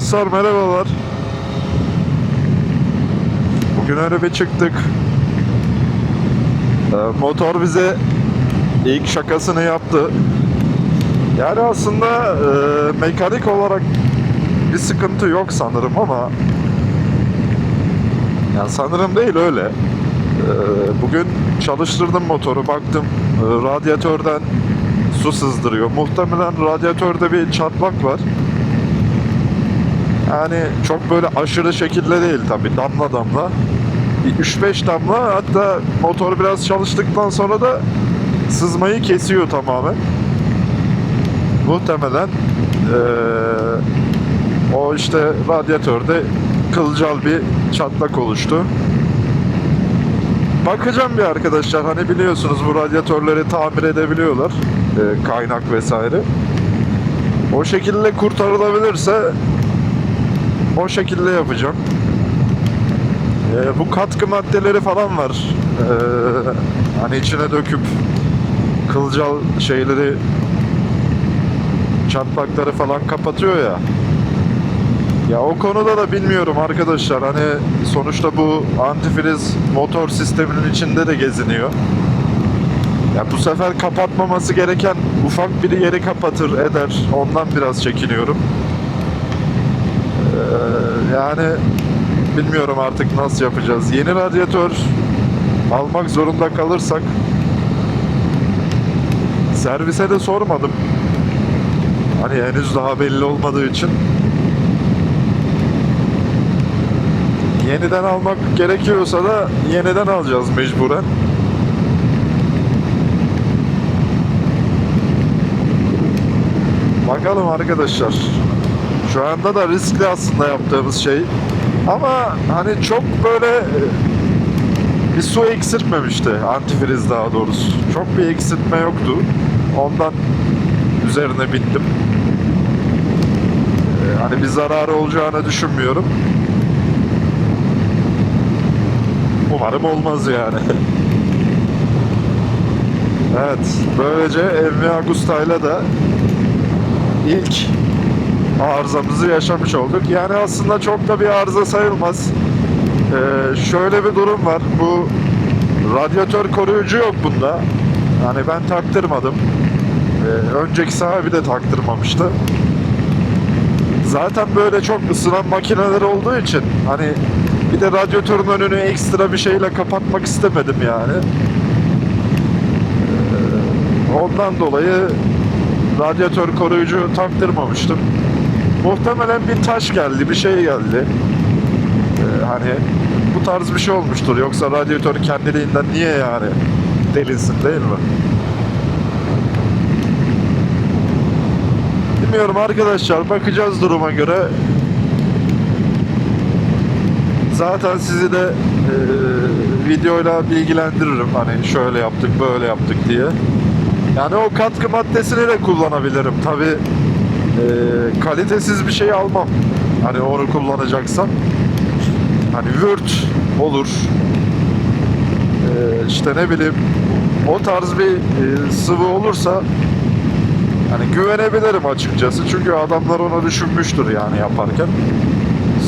Dostlar merhabalar. Bugün öyle bir çıktık. Ee, motor bize ilk şakasını yaptı. Yani aslında e, mekanik olarak bir sıkıntı yok sanırım ama ya sanırım değil öyle. Ee, bugün çalıştırdım motoru baktım e, radyatörden su sızdırıyor. Muhtemelen radyatörde bir çatlak var. Yani çok böyle aşırı şekilde değil tabi damla damla. Bir 3-5 damla hatta motor biraz çalıştıktan sonra da sızmayı kesiyor tamamen. Muhtemelen eee, o işte radyatörde kılcal bir çatlak oluştu. Bakacağım bir arkadaşlar hani biliyorsunuz bu radyatörleri tamir edebiliyorlar eee, kaynak vesaire. O şekilde kurtarılabilirse o şekilde yapacağım. Ee, bu katkı maddeleri falan var. Ee, hani içine döküp kılcal şeyleri çatlakları falan kapatıyor ya. Ya o konuda da bilmiyorum arkadaşlar. Hani sonuçta bu antifriz motor sisteminin içinde de geziniyor. Ya bu sefer kapatmaması gereken ufak bir yeri kapatır eder. Ondan biraz çekiniyorum. Ee, yani bilmiyorum artık nasıl yapacağız. Yeni radyatör almak zorunda kalırsak servise de sormadım. Hani henüz daha belli olmadığı için yeniden almak gerekiyorsa da yeniden alacağız mecburen. Bakalım arkadaşlar. Şu anda da riskli aslında yaptığımız şey. Ama hani çok böyle e, bir su eksiltmemişti. Antifriz daha doğrusu. Çok bir eksiltme yoktu. Ondan üzerine bindim. E, Hani bir zararı olacağını düşünmüyorum. Umarım olmaz yani. evet, böylece Emre Agusta'yla da ilk arızamızı yaşamış olduk. Yani aslında çok da bir arıza sayılmaz. Ee, şöyle bir durum var. Bu radyatör koruyucu yok bunda. Yani ben taktırmadım. Ee, önceki sahibi de taktırmamıştı. Zaten böyle çok ısınan makineler olduğu için hani bir de radyatörün önünü ekstra bir şeyle kapatmak istemedim yani. Ee, ondan dolayı radyatör koruyucu taktırmamıştım. Muhtemelen bir taş geldi, bir şey geldi. Ee, hani bu tarz bir şey olmuştur. Yoksa radyatör kendiliğinden niye yani delinsin değil mi? Bilmiyorum arkadaşlar. Bakacağız duruma göre. Zaten sizi de e, videoyla bilgilendiririm. Hani şöyle yaptık, böyle yaptık diye. Yani o katkı maddesini de kullanabilirim. Tabi kalitesiz bir şey almam. Hani onu kullanacaksam. Hani Word olur. E, işte ne bileyim o tarz bir e, sıvı olursa hani güvenebilirim açıkçası. Çünkü adamlar onu düşünmüştür yani yaparken.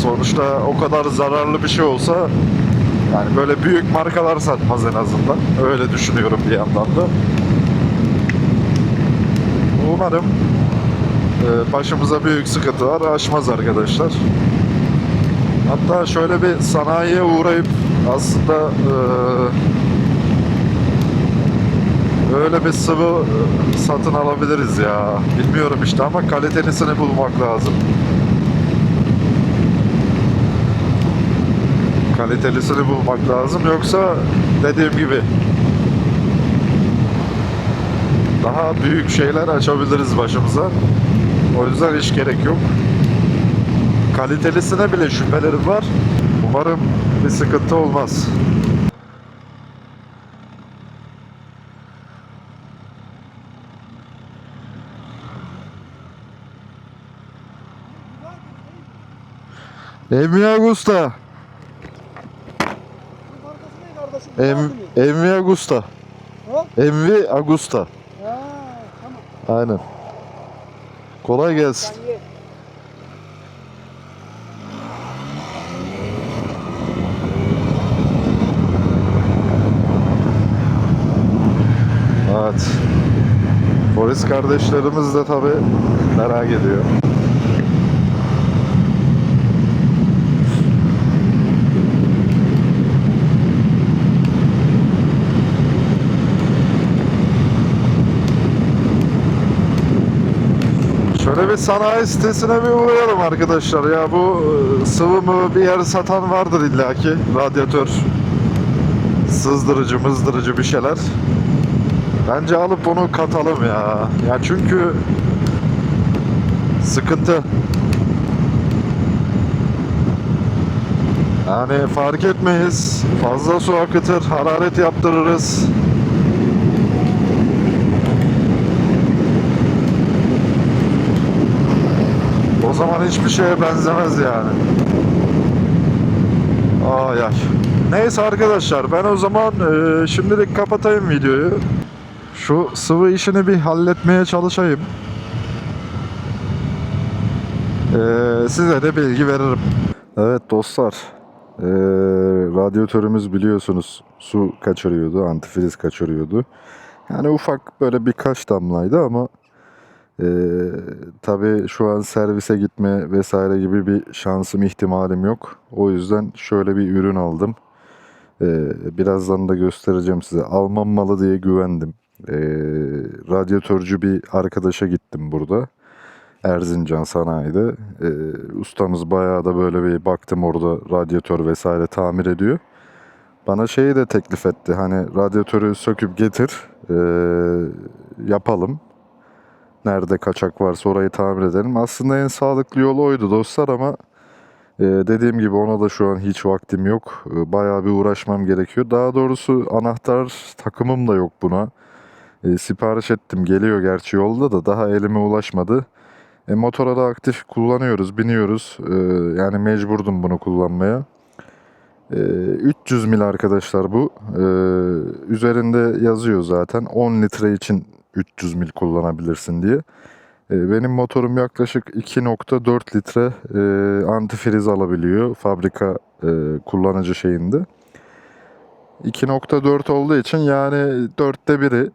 Sonuçta o kadar zararlı bir şey olsa yani böyle büyük markalar satmaz en azından. Öyle düşünüyorum bir yandan da. Umarım e, başımıza büyük sıkıntılar aşmaz arkadaşlar. Hatta şöyle bir sanayiye uğrayıp aslında e, öyle bir sıvı e, satın alabiliriz ya. Bilmiyorum işte ama kalitelisini bulmak lazım. Kalitelisini bulmak lazım yoksa dediğim gibi daha büyük şeyler açabiliriz başımıza. O yüzden hiç gerek yok. Kalitelisine bile şüphelerim var. Umarım bir sıkıntı olmaz. Ne kardeşim? Em, Em... Emi Augusta. Ha? Emvi Augusta. Ha, tamam. Aynen. Kolay gelsin. Evet. Polis kardeşlerimiz de tabii merak ediyor. Şöyle bir sanayi sitesine bir uğrayalım arkadaşlar. Ya bu e, sıvı mı bir yer satan vardır illaki. Radyatör sızdırıcı mızdırıcı bir şeyler. Bence alıp onu katalım ya. Ya çünkü sıkıntı. Yani fark etmeyiz. Fazla su akıtır hararet yaptırırız O zaman hiçbir şeye benzemez yani. Ay ay. Neyse arkadaşlar ben o zaman e, şimdilik kapatayım videoyu. Şu sıvı işini bir halletmeye çalışayım. E, size de bilgi veririm. Evet dostlar. E, radyatörümüz biliyorsunuz su kaçırıyordu, antifriz kaçırıyordu. Yani ufak böyle birkaç damlaydı ama ee, tabii şu an servise gitme vesaire gibi bir şansım ihtimalim yok. O yüzden şöyle bir ürün aldım. Ee, birazdan da göstereceğim size. Alman malı diye güvendim. Ee, radyatörcü bir arkadaşa gittim burada. Erzincan sanayide. Ee, ustamız bayağı da böyle bir baktım orada radyatör vesaire tamir ediyor. Bana şeyi de teklif etti. Hani radyatörü söküp getir. ee, yapalım. Nerede kaçak varsa orayı tamir edelim. Aslında en sağlıklı yol oydu dostlar ama e, dediğim gibi ona da şu an hiç vaktim yok. E, bayağı bir uğraşmam gerekiyor. Daha doğrusu anahtar takımım da yok buna. E, sipariş ettim geliyor gerçi yolda da daha elime ulaşmadı. E, motora da aktif kullanıyoruz, biniyoruz. E, yani mecburdum bunu kullanmaya. E, 300 mil arkadaşlar bu. E, üzerinde yazıyor zaten 10 litre için 300 mil kullanabilirsin diye. E, Benim motorum yaklaşık 2.4 litre e, antifriz alabiliyor fabrika e, kullanıcı şeyinde. 2.4 olduğu için yani dörtte biri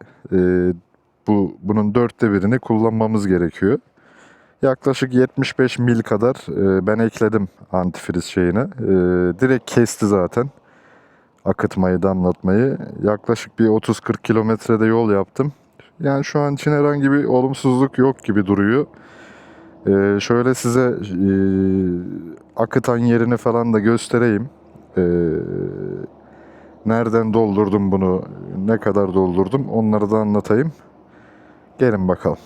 bu bunun dörtte birini kullanmamız gerekiyor. Yaklaşık 75 mil kadar ben ekledim antifriz şeyine. Direkt kesti zaten akıtmayı, damlatmayı. Yaklaşık bir 30-40 kilometrede yol yaptım. Yani şu an için herhangi bir olumsuzluk yok gibi duruyor. Ee, şöyle size e, akıtan yerini falan da göstereyim. Ee, nereden doldurdum bunu, ne kadar doldurdum onları da anlatayım. Gelin bakalım.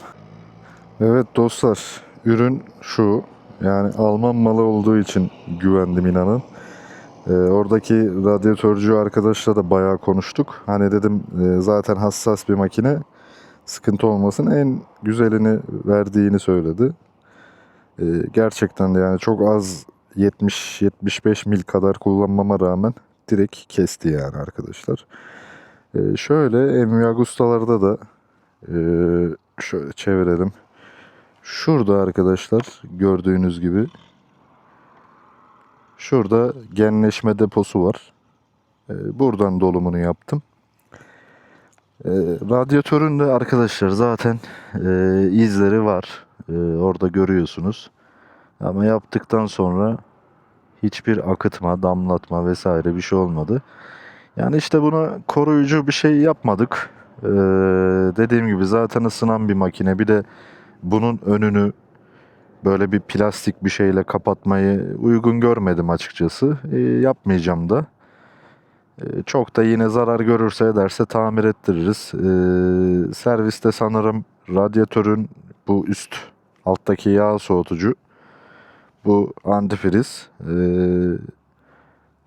Evet dostlar, ürün şu. Yani Alman malı olduğu için güvendim inanın. Ee, oradaki radyatörcü arkadaşla da bayağı konuştuk. Hani dedim e, zaten hassas bir makine sıkıntı olmasın en güzelini verdiğini söyledi. Ee, gerçekten de yani çok az 70-75 mil kadar kullanmama rağmen direkt kesti yani arkadaşlar. Ee, şöyle Envy Agusta'larda da e, şöyle çevirelim. Şurada arkadaşlar gördüğünüz gibi şurada genleşme deposu var. Ee, buradan dolumunu yaptım. E, radyatörün de arkadaşlar zaten e, izleri var. E, orada görüyorsunuz. Ama yaptıktan sonra hiçbir akıtma, damlatma vesaire bir şey olmadı. Yani işte buna koruyucu bir şey yapmadık. E, dediğim gibi zaten ısınan bir makine. Bir de bunun önünü böyle bir plastik bir şeyle kapatmayı uygun görmedim açıkçası. E, yapmayacağım da. Ee, Çok da yine zarar görürse ederse tamir ettiririz. Ee, serviste sanırım radyatörün bu üst alttaki yağ soğutucu bu antifriz ee,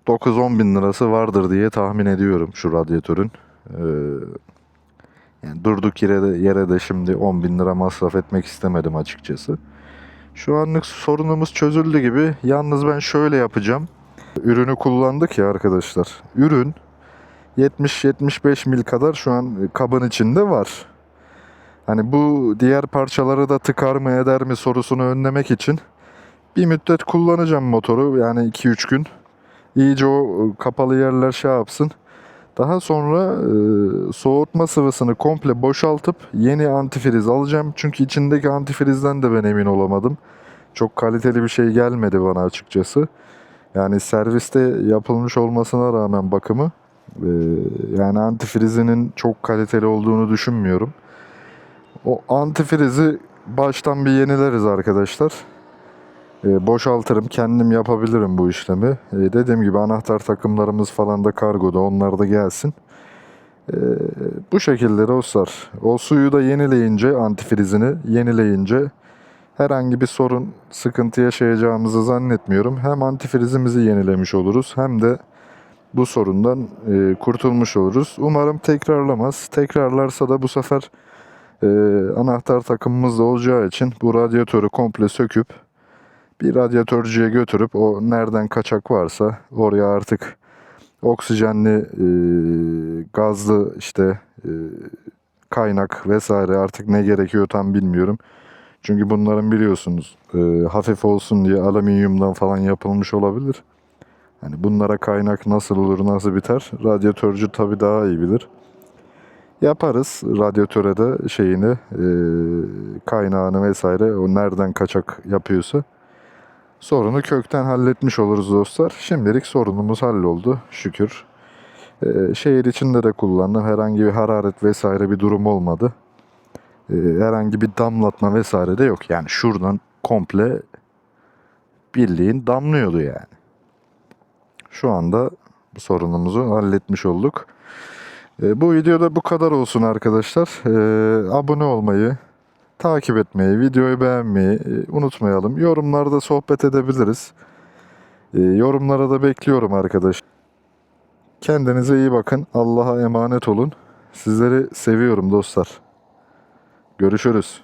9-10 bin lirası vardır diye tahmin ediyorum şu radyatörün. Ee, yani durduk yere de, yere de şimdi 10 bin lira masraf etmek istemedim açıkçası. Şu anlık sorunumuz çözüldü gibi. Yalnız ben şöyle yapacağım. Ürünü kullandık ya arkadaşlar. Ürün 70-75 mil kadar şu an kabın içinde var. Hani bu diğer parçaları da tıkar mı eder mi sorusunu önlemek için bir müddet kullanacağım motoru. Yani 2-3 gün. İyice o kapalı yerler şey yapsın. Daha sonra e, soğutma sıvısını komple boşaltıp yeni antifriz alacağım. Çünkü içindeki antifrizden de ben emin olamadım. Çok kaliteli bir şey gelmedi bana açıkçası. Yani serviste yapılmış olmasına rağmen bakımı e, yani antifrizinin çok kaliteli olduğunu düşünmüyorum. O antifrizi baştan bir yenileriz arkadaşlar. E, boşaltırım. Kendim yapabilirim bu işlemi. E, dediğim gibi anahtar takımlarımız falan da kargoda. Onlar da gelsin. E, bu şekilde dostlar. O suyu da yenileyince antifrizini yenileyince herhangi bir sorun, sıkıntı yaşayacağımızı zannetmiyorum. Hem antifrizimizi yenilemiş oluruz hem de bu sorundan e, kurtulmuş oluruz. Umarım tekrarlamaz. Tekrarlarsa da bu sefer e, anahtar takımımız da olacağı için bu radyatörü komple söküp bir radyatörcüye götürüp o nereden kaçak varsa oraya artık oksijenli e, gazlı işte e, kaynak vesaire artık ne gerekiyor tam bilmiyorum. Çünkü bunların biliyorsunuz e, hafif olsun diye alüminyumdan falan yapılmış olabilir. Hani bunlara kaynak nasıl olur nasıl biter radyatörcü tabii daha iyi bilir. Yaparız radyatöre de şeyini e, kaynağını vesaire o nereden kaçak yapıyorsa sorunu kökten halletmiş oluruz dostlar. Şimdilik sorunumuz halloldu şükür. Ee, şehir içinde de kullandım. Herhangi bir hararet vesaire bir durum olmadı. Ee, herhangi bir damlatma vesaire de yok. Yani şuradan komple bildiğin damlıyordu yani. Şu anda bu sorunumuzu halletmiş olduk. Ee, bu videoda bu kadar olsun arkadaşlar. Ee, abone olmayı, takip etmeyi, videoyu beğenmeyi e, unutmayalım. Yorumlarda sohbet edebiliriz. Yorumlara da bekliyorum arkadaş. Kendinize iyi bakın. Allah'a emanet olun. Sizleri seviyorum dostlar. Görüşürüz.